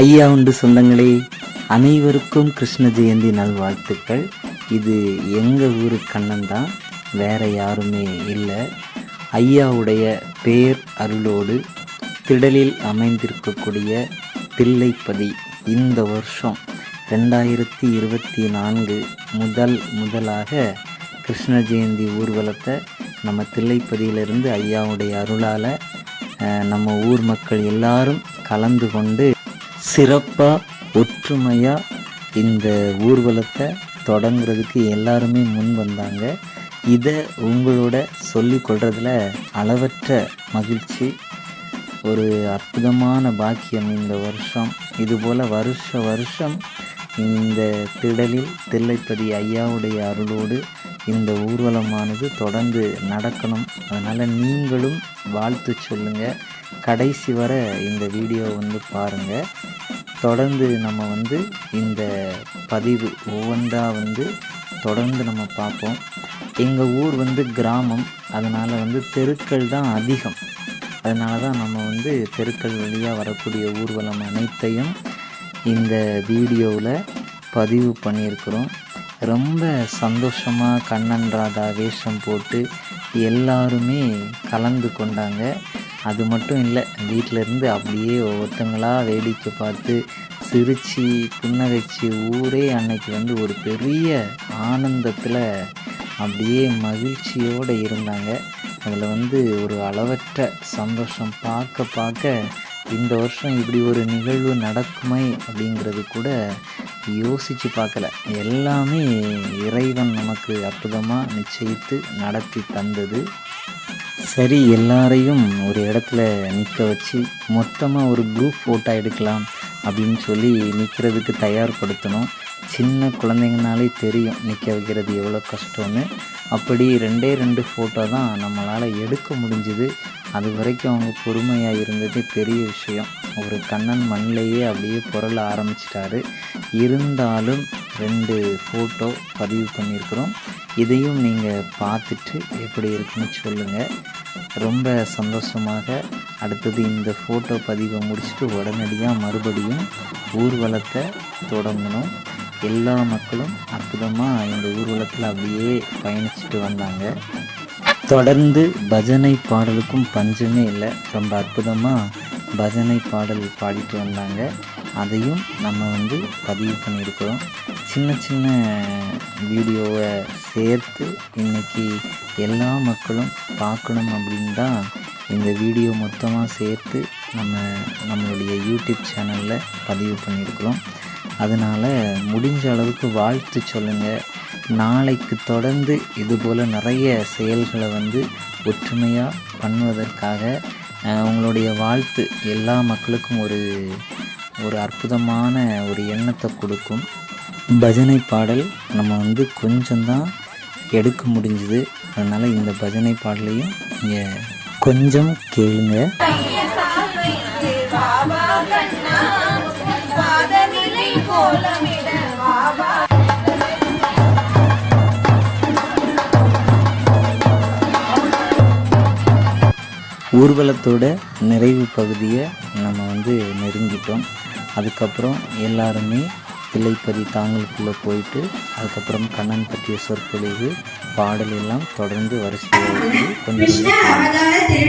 ஐயா உண்டு சொந்தங்களே அனைவருக்கும் கிருஷ்ண ஜெயந்தி நல்வாழ்த்துக்கள். இது எங்கள் ஊரு கண்ணன் தான் வேற யாருமே இல்லை. ஐயாவுடைய பேர் அருளோடு திடலில் அமைந்திருக்கக்கூடிய தில்லைப்பதி இந்த வருஷம் ரெண்டாயிரத்தி இருபத்தி நான்கு முதல் முதலாக கிருஷ்ண ஜெயந்தி ஊர்வலத்தை நம்ம தில்லைப்பதியிலிருந்து ஐயாவுடைய அருளால் நம்ம ஊர் மக்கள் எல்லாரும் கலந்து கொண்டு சிறப்பாக ஒற்றுமையாக இந்த ஊர்வலத்தை தொடங்குறதுக்கு எல்லாருமே முன் வந்தாங்க. இதை உங்களோட சொல்லிக் கொள்றதுல அளவற்ற மகிழ்ச்சி ஒரு அற்புதமான பாக்கியம் இந்த வருஷம். இதுபோல் வருஷ வருஷம் இந்த திடலில் தில்லைப்பதி ஐயாவுடைய அருளோடு இந்த ஊர்வலமானது தொடர்ந்து நடக்கணும். அதனால் நீங்களும் வாழ்த்து சொல்லுங்கள் கடைசி வர இந்த வீடியோ வந்து பாருங்கள் தொடர்ந்து நம்ம வந்து இந்த பதிவு ஒவ்வொன்றா வந்து தொடர்ந்து நம்ம பார்ப்போம். எங்கள் ஊர் வந்து கிராமம். அதனால் வந்து தெருக்கள் தான் அதிகம். அதனால தான் நம்ம வந்து தெருக்கள் வழியாக வரக்கூடிய ஊர்வலம் அனைத்தையும் இந்த வீடியோவில் பதிவு பண்ணியிருக்கிறோம். ரொம்ப சந்தோஷமாக கண்ணன் ராதா வேஷம் போட்டு எல்லாருமே கலந்து கொண்டாங்க. அது மட்டும் இல்லை வீட்டிலேருந்து அப்படியே ஒவ்வொருத்தங்களாக வேடிக்கை பார்த்து சிரித்து புன்னகைச்சு ஊரே அன்னைக்கு வந்து ஒரு பெரிய ஆனந்தத்தில் அப்படியே மகிழ்ச்சியோடு இருந்தாங்க. அதில் வந்து ஒரு அளவற்ற சந்தோஷம் பார்க்க பார்க்க இந்த வருஷம் இப்படி ஒரு நிகழ்வு நடக்குமே அப்படிங்கிறது கூட யோசித்து பார்க்கல. எல்லாமே இறைவன் நமக்கு அற்புதமாக நிச்சயித்து நடத்தி தந்தது. சரி எல்லாரையும் ஒரு இடத்துல நிற்க வச்சு மொத்தமாக ஒரு குரூப் ஃபோட்டோ எடுக்கலாம் அப்படின்னு சொல்லி நிற்கிறதுக்கு தயார்படுத்தணும். சின்ன குழந்தைங்கனாலே தெரியும் நிற்க வைக்கிறது எவ்வளோ கஷ்டம்னு. அப்படி ரெண்டே ரெண்டு ஃபோட்டோ தான் நம்மளால் எடுக்க முடிஞ்சுது. அது வரைக்கும் அவங்க பொறுமையாக இருந்ததே பெரிய விஷயம். ஒரு கண்ணன் மண்ணிலேயே அப்படியே புரள ஆரம்பிச்சிட்டாரு. இருந்தாலும் ரெண்டு ஃபோட்டோ பதிவு பண்ணியிருக்கிறோம். இதையும் நீங்கள் பார்த்துட்டு எப்படி இருக்குன்னு சொல்லுங்கள் ரொம்ப சந்தோஷமாக அடுத்தது இந்த ஃபோட்டோ பதிவை முடிச்சுட்டு உடனடியாக மறுபடியும் ஊர்வலத்தை தொடங்கணும். எல்லா மக்களும் அற்புதமாக இந்த ஊர்வலத்தில் அப்படியே பயணிச்சுட்டு வந்தாங்க. தொடர்ந்து பஜனை பாடலுக்கும் பஞ்சமே இல்லை. ரொம்ப அற்புதமாக பஜனை பாடல் பாடிட்டு வந்தாங்க. அதையும் நம்ம வந்து பதிவு பண்ணியிருக்கிறோம். சின்ன சின்ன வீடியோவை சேர்த்து இன்னைக்கு எல்லா மக்களும் பார்க்கணும் அப்படின்னு தான் இந்த வீடியோ மொத்தமாக சேர்த்து நம்ம நம்மளுடைய யூடியூப் சேனலில் பதிவு பண்ணியிருக்கிறோம். அதனால் முடிஞ்ச அளவுக்கு வாழ்த்து சொல்லுங்கள் நாளைக்கு தொடர்ந்து இதுபோல் நிறைய செயல்களை வந்து ஒற்றுமையாக பண்ணுவதற்காக உங்களுடைய வாழ்த்து எல்லா மக்களுக்கும் ஒரு ஒரு அற்புதமான ஒரு எண்ணத்தை கொடுக்கும். பஜனை பாடல் நம்ம வந்து கொஞ்சம்தான் எடுக்க முடிஞ்சுது. அதனால் இந்த பஜனை பாடலையும் நீங்கள் கொஞ்சம் கேளுங்க. ஊர்வலத்தோட நிறைவு பகுதியை நம்ம வந்து நெருங்கிட்டோம். அதுக்கப்புறம் எல்லாருமே பிள்ளைப்பதி தாங்களுக்குள்ளே போயிட்டு அதுக்கப்புறம் கண்ணன் பற்றிய சொற்பொழிவு பாடல் எல்லாம் தொடர்ந்து வரிசையாக கொஞ்சம்